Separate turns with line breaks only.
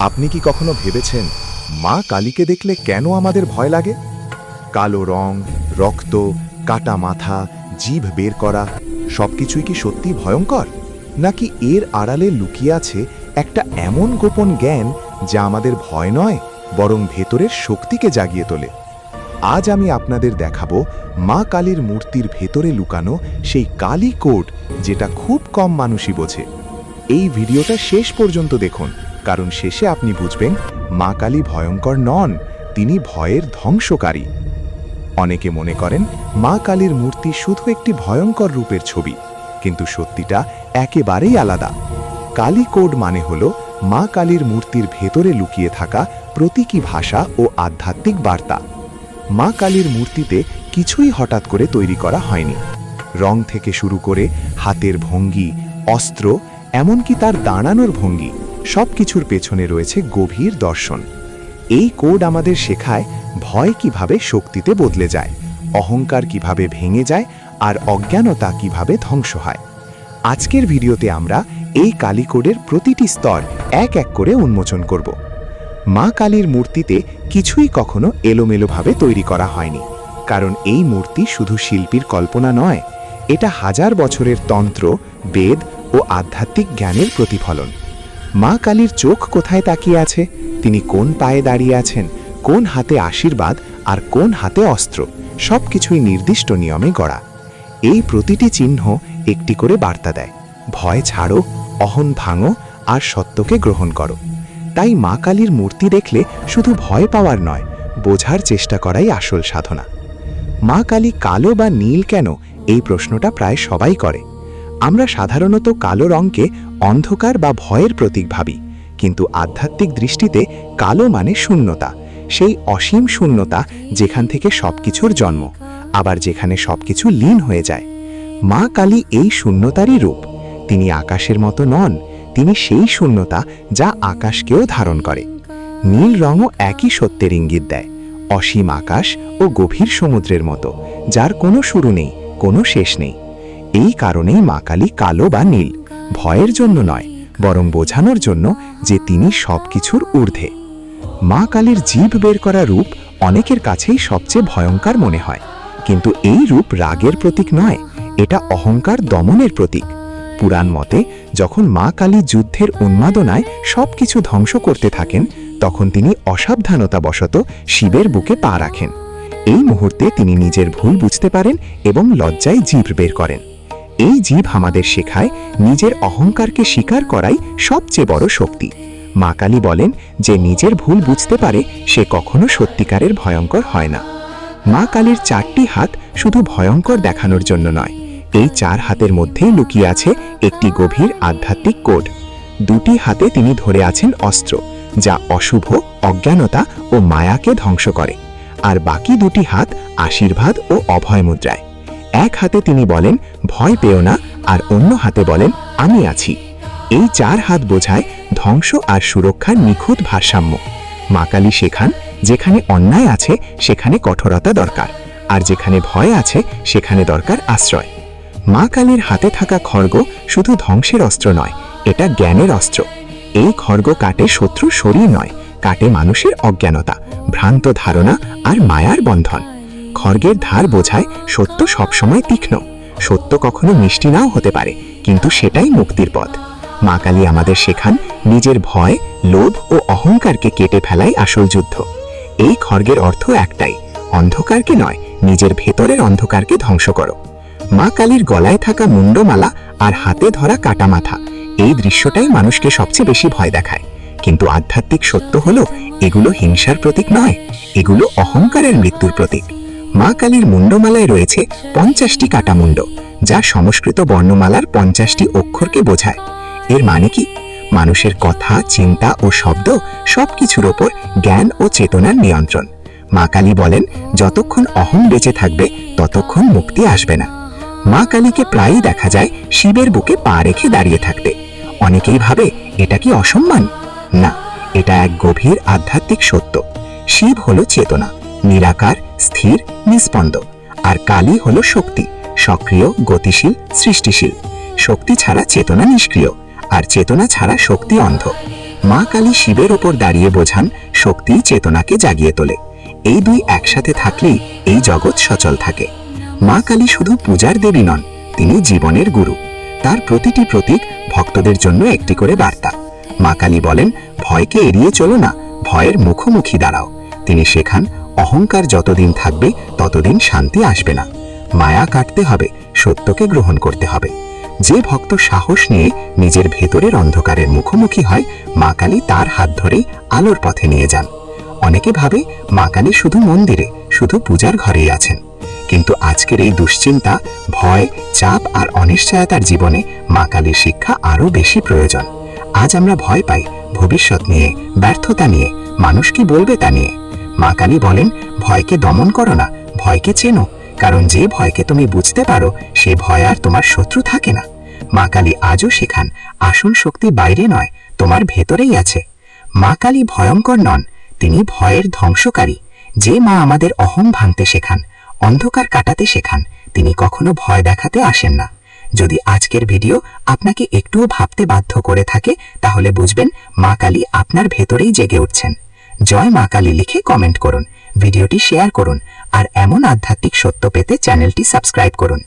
আপনি কি কখনো ভেবেছেন মা কালীকে দেখলে কেন আমাদের ভয় লাগে? কালো রং, রক্ত, কাটা মাথা জিভ বের করা, সবকিছুই কি সত্যি ভয়ঙ্কর? নাকি এর আড়ালে লুকিয়ে আছে একটা এমন গোপন জ্ঞান যা আমাদের ভয় নয়, বরং ভেতরের শক্তিকে জাগিয়ে তোলে? আজ আমি আপনাদের দেখাবো মা কালীর মূর্তির ভেতরে লুকানো সেই কালী কোড যেটা খুব কম মানুষই বোঝে। এই ভিডিওটা শেষ পর্যন্ত দেখুন। কারণ শেষে আপনি বুঝবেন, মা কালী ভয়ঙ্কর নন, তিনি ভয়ের ধ্বংসকারী। অনেকে মনে করেন, মা কালীর মূর্তি শুধু একটি ভয়ঙ্কর রূপের ছবি, কিন্তু সত্যিটা একেবারেই আলাদা। কালী কোড মানে হল, মা কালীর মূর্তির ভেতরে লুকিয়ে থাকা প্রতীকী ভাষা ও আধ্যাত্মিক বার্তা। মা কালীর মূর্তিতে কিছুই হঠাৎ করে তৈরি করা হয়নি। রং থেকে শুরু করে হাতের ভঙ্গি, অস্ত্র, এমনকি তার দাঁড়ানোর ভঙ্গি। সব কিছুর পেছনে রয়েছে গভীর দর্শন। এই কোড আমাদের শেখায় ভয় কীভাবে শক্তিতে বদলে যায়, অহংকার কীভাবে ভেঙে যায়, আর অজ্ঞানতা কীভাবে ধ্বংস হয়। আজকের ভিডিওতে আমরা এই কালী কোডের প্রতিটি স্তর এক এক করে উন্মোচন করব। মা কালীর মূর্তিতে কিছুই কখনো এলোমেলোভাবে তৈরি করা হয়নি, কারণ এই মূর্তি শুধু শিল্পীর কল্পনা নয়, এটা হাজার বছরের তন্ত্র, বেদ ও আধ্যাত্মিক জ্ঞানের প্রতিফলন। মা কালীর চোখ কোথায় তাকিয়ে আছে? তিনি কোন পায়ে দাঁড়িয়ে আছেন? কোন হাতে আশীর্বাদ আর কোন হাতে অস্ত্র? সবকিছুই নির্দিষ্ট নিয়মে গড়া। এই প্রতিটি চিহ্ন একটি করে বার্তা দেয়। ভয় ছাড়ো, অহন ভাঙো আর সত্যকে গ্রহণ করো। তাই মা কালীর মূর্তি দেখলে শুধু ভয় পাওয়ার নয়, বোঝার চেষ্টা করাই আসল সাধনা। মা কালী কালো বা নীল কেন? এই প্রশ্নটা প্রায় সবাই করে। আমরা সাধারণত কালো রঙকে অন্ধকার বা ভয়ের প্রতীক ভাবি, কিন্তু আধ্যাত্মিক দৃষ্টিতে কালো মানে শূন্যতা, সেই অসীম শূন্যতা যেখান থেকে সবকিছুর জন্ম, আবার যেখানে সবকিছু লীন হয়ে যায়। মা কালী এই শূন্যতারই রূপ, তিনি আকাশের মতো নন, তিনি সেই শূন্যতা যা আকাশকেও ধারণ করে। নীল রঙও একই সত্যের ইঙ্গিত দেয়, অসীম আকাশ ও গভীর সমুদ্রের মতো, যার কোনো শুরু নেই, কোনো শেষ নেই। এই কারণেই মা কালী কালো বা নীল, ভয়ের জন্য নয়, বরং বোঝানোর জন্য যে তিনি সবকিছুর ঊর্ধ্বে। মা কালীর জীব বের করা রূপ অনেকের কাছেই সবচেয়ে ভয়ঙ্কর মনে হয়, কিন্তু এই রূপ রাগের প্রতীক নয়, এটা অহংকার দমনের প্রতীক। পুরাণ মতে, যখন মা কালী যুদ্ধের উন্মাদনায় সবকিছু ধ্বংস করতে থাকেন, তখন তিনি অসাবধানতাবশত শিবের বুকে পা রাখেন। এই মুহূর্তে তিনি নিজের ভুল বুঝতে পারেন এবং লজ্জায় জীব বের করেন। এই জীব আমাদের শেখায় নিজের অহংকারকে স্বীকার করাই সবচেয়ে বড় শক্তি। মা কালী বলেন, যে নিজের ভুল বুঝতে পারে, সে কখনো সত্যিকারের ভয়ঙ্কর হয় না। মা কালীর চারটি হাত শুধু ভয়ঙ্কর দেখানোর জন্য নয়, এই চার হাতের মধ্যেই লুকিয়ে আছে একটি গভীর আধ্যাত্মিক কোড। দুটি হাতে তিনি ধরে আছেন অস্ত্র, যা অশুভ, অজ্ঞানতা ও মায়াকে ধ্বংস করে, আর বাকি দুটি হাত আশীর্বাদ ও অভয় মুদ্রায় এক হাতে তিনি বলেন, ভয় পেও না। আর অন্য হাতে বলেন, আমি আছি। এই চার হাত বোঝায় ধ্বংস আর সুরক্ষার নিখুঁত ভারসাম্য। মা কালী শেখান যেখানে অন্যায় আছে, সেখানে কঠোরতা দরকার। আর যেখানে ভয় আছে, সেখানে দরকার আশ্রয়। মা কালীর হাতে থাকা খড়গ শুধু ধ্বংসের অস্ত্র নয়, এটা জ্ঞানের অস্ত্র। এই খড়গ কাটে শত্রু শরীর নয়, কাটে মানুষের অজ্ঞানতা, ভ্রান্ত ধারণা আর মায়ার বন্ধন। খড়গের ধার বোঝায় সত্য সবসময় তীক্ষ্ণ। সত্য কখনো মিষ্টি নাও হতে পারে, কিন্তু সেটাই মুক্তির পথ। মা কালী আমাদের শেখান নিজের ভয়, লোভ ও অহংকারকে কেটে ফেলাই আসল যুদ্ধ। এই খড়গের অর্থ একটাই, অন্ধকারকে নয়, নিজের ভেতরের অন্ধকারকে ধ্বংস করো। মা কালীর গলায় থাকা মুন্ডমালা আর হাতে ধরা কাটা মাথা এই দৃশ্যটাই মানুষকে সবচেয়ে বেশি ভয় দেখায়। কিন্তু আধ্যাত্মিক সত্য হলো, এগুলো হিংসার প্রতীক নয়, এগুলো অহংকারের মৃত্যুর প্রতীক। মা কালীর মুন্ডমালায় রয়েছে পঞ্চাশটি কাটা মুন্ড যা সংস্কৃত বর্ণমালার পঞ্চাশটি অক্ষরকে বোঝায়। এর মানে কি? মানুষের কথা, চিন্তা ও শব্দ সবকিছুর ওপর জ্ঞান ও চেতনার নিয়ন্ত্রণ। মা কালী বলেন, যতক্ষণ অহং বেঁচে থাকবে, ততক্ষণ মুক্তি আসবে না। মা কালীকে প্রায়ই দেখা যায় শিবের বুকে পা রেখে দাঁড়িয়ে থাকতে। অনেকেই ভাবে, এটা কি অসম্মান? না, এটা এক গভীর আধ্যাত্মিক সত্য। শিব হলো চেতনা। নিরাকার, স্থির নিস্পন্দ আর কালী হলো শক্তি। সক্রিয়, গতিশীল, সৃষ্টিশীল। শক্তি ছাড়া চেতনা নিষ্ক্রিয়। আর চেতনা ছাড়া শক্তি অন্ধ। মা কালী শিবের ওপর দাঁড়িয়ে বোঝান, শক্তি চেতনাকে জাগিয়ে তোলে। এই দুই একসাথে থাকলেই এই জগৎ সচল থাকে। মা কালী শুধু পূজার দেবী নন, তিনি জীবনের গুরু। তার প্রতিটি প্রতীক ভক্তদের জন্য একটি করে বার্তা। মা কালী বলেন, ভয়কে এড়িয়ে চলো না, ভয়ের মুখোমুখি দাঁড়াও। তিনি শেখান অহংকার যতদিন থাকবে, ততদিন শান্তি আসবে না। মায়া কাটতে হবে, সত্যকে গ্রহণ করতে হবে। যে ভক্ত সাহস নিয়ে নিজের ভেতরের অন্ধকারের মুখোমুখি হয়, মা কালী তার হাত ধরেই আলোর পথে নিয়ে যান। অনেকে ভাবে, মা কালী শুধু মন্দিরে, শুধু পূজার ঘরেই আছেন। কিন্তু আজকের এই দুশ্চিন্তা, ভয়, চাপ আর অনিশ্চয়তার জীবনে মা কালীর শিক্ষা আরও বেশি প্রয়োজন। আজ আমরা ভয় পাই, ভবিষ্যৎ নিয়ে, ব্যর্থতা নিয়ে, মানুষ কি বলবে তা নিয়ে। মা কালী বলেন, ভয়কে দমন করো না, ভয়কে চেনো, কারণ যে ভয়কে তুমি বুঝতে পারো, সে ভয় আর তোমার শত্রু থাকে না। মা কালী আজও শেখান আসল শক্তি বাইরে নয়, তোমার ভেতরেই আছে। মা কালী ভয়ঙ্কর নন, তিনি ভয়ের ধ্বংসকারী। যে মা আমাদের অহং ভাঙতে শেখান, অন্ধকার কাটাতে শেখান, তিনি কখনো ভয় দেখাতে আসেন না। যদি আজকের ভিডিও আপনাকে একটুও ভাবতে বাধ্য করে থাকে, তাহলে বুঝবেন মা কালী আপনার ভেতরেই জেগে উঠছেন। জয় মা কালী লিখে কমেন্ট করুন। ভিডিওটি শেয়ার করুন। আর এমন আধ্যাত্মিক সত্য পেতে চ্যানেলটি সাবস্ক্রাইব করুন।